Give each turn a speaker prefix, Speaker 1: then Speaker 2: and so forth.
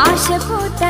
Speaker 1: आश पोता